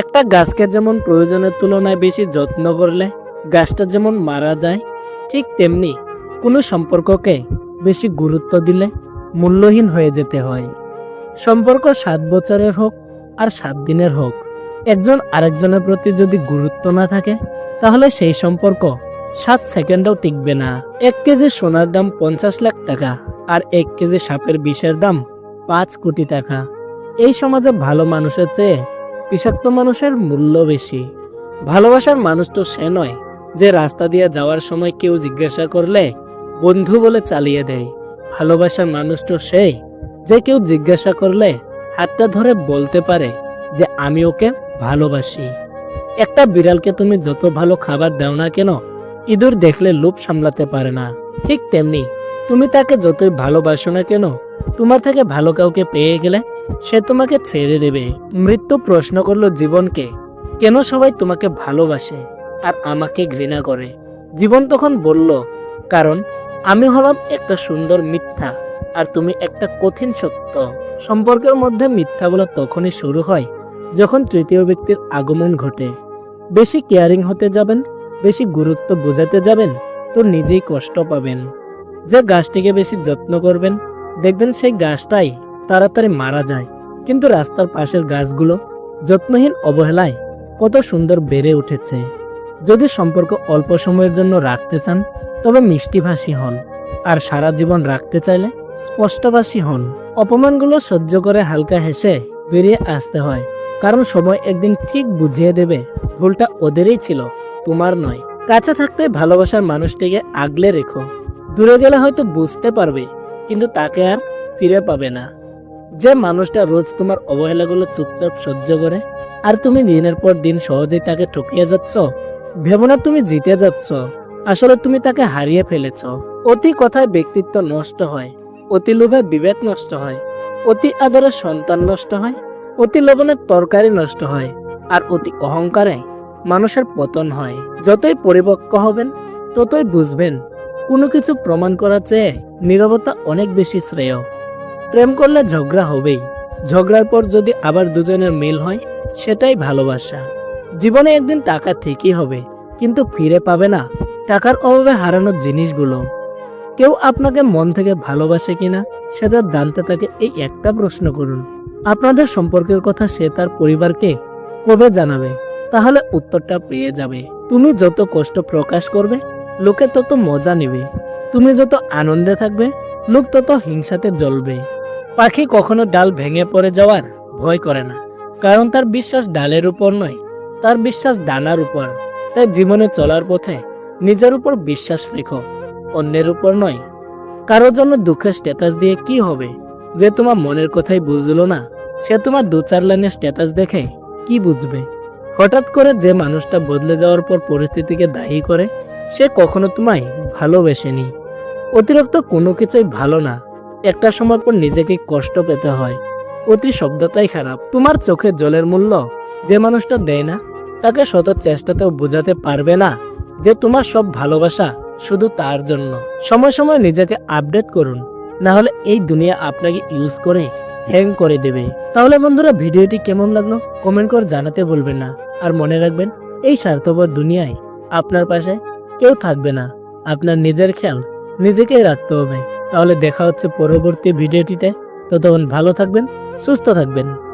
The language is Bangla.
একটা গাছকে যেমন প্রয়োজনের তুলনায় বেশি যত্ন করলে গাছটা যেমন মারা যায়, ঠিক তেমনি কোনো সম্পর্ককে বেশি গুরুত্ব দিলে মূল্যহীন হয়ে যেতে হয়। সম্পর্ক সাত বছরের হোক আর সাত দিনের হোক, একজন আরেকজনের প্রতি যদি গুরুত্ব না থাকে, তাহলে সেই সম্পর্ক সাত সেকেন্ডও টিকবে না। এক কেজি সোনার দাম পঞ্চাশ লাখ টাকা আর এক কেজি সাপের বিষের দাম পাঁচ কোটি টাকা। এই সমাজে ভালো মানুষের চেয়ে বিষাক্ত মানুষের মূল্য বেশি। ভালোবাসার মানুষ তো সে নয়, যে রাস্তা দিয়ে যাওয়ার সময় কেউ জিজ্ঞাসা করলে বন্ধু বলে চালিয়ে দেয়। ভালোবাসার মানুষ তো সেই যে কেউ জিজ্ঞাসা করলে হাতটা ধরে বলতে পারে যে আমি ওকে ভালোবাসি। একটা বিড়ালকে তুমি যত ভালো খাবার দাও না কেন, ইঁদুর দেখলে লোভ সামলাতে পারে না। ঠিক তেমনি তুমি তাকে যতই ভালোবাসো না কেন, তোমার থেকে ভালো কাউকে পেয়ে গেলে সে তোমাকে ছেড়ে দেবে। মৃত্যু প্রশ্ন করল জীবনকে, কেন সবাই তোমাকে ভালোবাসে আর আমাকে ঘৃণা করে? জীবন তখন বলল, কারণ আমি হলাম একটা সুন্দর মিথ্যা আর তুমি একটা কঠিন সত্য। সম্পর্কের মধ্যে মিথ্যাগুলো তখনই শুরু হয় যখন তৃতীয় ব্যক্তির আগমন ঘটে। বেশি কেয়ারিং হতে যাবেন, বেশি গুরুত্ব বোঝাতে যাবেন, তো নিজেই কষ্ট পাবেন। যে গাছটিকে বেশি যত্ন করবেন, দেখবেন সেই গাছটাই তাড়াতাড়ি মারা যায়। কিন্তু রাস্তার পাশের গাছগুলো যত্নহীন অবহেলায় কত সুন্দর বেড়ে উঠেছে। যদি সম্পর্ক অল্প সময়ের জন্য রাখতে চান, তবে মিষ্টিভাষী হন। আর সারা জীবন রাখতে চাইলে স্পষ্টভাষী হন। অপমানগুলো সহ্য করে হালকা হেসে বেরিয়ে আসতে হয়। কারণ সময় একদিন ঠিক বুঝিয়ে দেবে, ভুলটা ওদেরই ছিল, তোমার নয়। কাছে থাকতে ভালোবাসার মানুষটিকে আগলে রেখো। দূরে গেলে হয়তো বুঝতে পারবে, কিন্তু তাকে আর ফিরে পাবে না। যে মানুষটা রোজ তোমার অবহেলাগুলো চুপচাপ সহ্য করে আর তুমি দিনের পর দিন সহজেই তাকে ঠকিয়ে যাচ্ছ? ভেবো না তুমি জিতে যাচ্ছ। আসলে তুমি তাকে হারিয়ে ফেলেছ। অতি কথায় ব্যক্তিত্ব নষ্ট হয়, অতি লোভে বিবেক নষ্ট হয়, অতি আদরে সন্তান নষ্ট হয়, অতি লবণের তরকারি নষ্ট হয় আর অতি অহংকারে মানুষের পতন হয়। যতই পরিপক্ক হবেন, ততই বুঝবেন, কোনো কিছু প্রমাণ করার চেয়ে নীরবতা অনেক বেশি শ্রেয়। প্রেম করলে ঝগড়া হবেই। ঝগড়ার পর যদি আবার দুজনের মিল হয়, সেটাই ভালোবাসা। জীবনে একদিন টাকা ঠিকই হবে, কিন্তু ফিরে পাবে না। টাকার অভাবে হারানো জিনিসগুলো। কেউ আপনাকে মন থেকে ভালোবাসে কিনা, সেটা জানতে তাকে এই একটা প্রশ্ন করুন। আপনাদের সম্পর্কের কথা সে তার পরিবারকে কবে জানাবে? তাহলে উত্তরটা পেয়ে যাবে। তুমি যত কষ্ট প্রকাশ করবে, লোকে তত মজা নেবে। তুমি যত আনন্দে থাকবে, লোক তত হিংসাতে জ্বলবে। পাখি কখনো ডাল ভেঙে পড়ে যাওয়ার ভয় করে না, কারণ তার বিশ্বাস ডালের উপর নয়, তার বিশ্বাস ডানার উপর। তাই জীবনে চলার পথে নিজের উপর বিশ্বাস রেখো, অন্যের উপর নয়। কারোর জন্য দুঃখের স্ট্যাটাস দিয়ে কি হবে? যে তোমার মনের কথাই বুঝলো না, সে তোমার দু চার লাইনের স্ট্যাটাস দেখে কি বুঝবে? হঠাৎ করে যে মানুষটা বদলে যাওয়ার পর পরিস্থিতিকে দায়ী করে, সে কখনো তোমায় ভালোবেসেনি। অতিরিক্ত কোনো কিছুই ভালো না একটা সময় পর নিজেকে কষ্ট পেতে হয়। অতি শব্দটাই খারাপ। তোমার চোখে জলের মূল্য যে মানুষটা দেয় না, তাকে শত চেষ্টাতেও বোঝাতে পারবে না যে তোমার সব ভালোবাসা শুধু তার জন্য। সময় সময় নিজেকে আপডেট করুন না হলে এই দুনিয়া আপনাকে ইউজ করে হ্যাং করে দেবে। তাহলে বন্ধুরা, ভিডিওটি কেমন লাগল? কমেন্ট করে জানাতে বলবেন না। আর মনে রাখবেন, এই স্বার্থপর দুনিয়ায় আপনার পাশে কেউ থাকবে না। আপনার নিজের খেয়াল নিজেকেই রাখতে হবে। তাহলে দেখা হচ্ছে পরবর্তী ভিডিওটিতে। ততক্ষণ ভালো থাকবেন সুস্থ থাকবেন।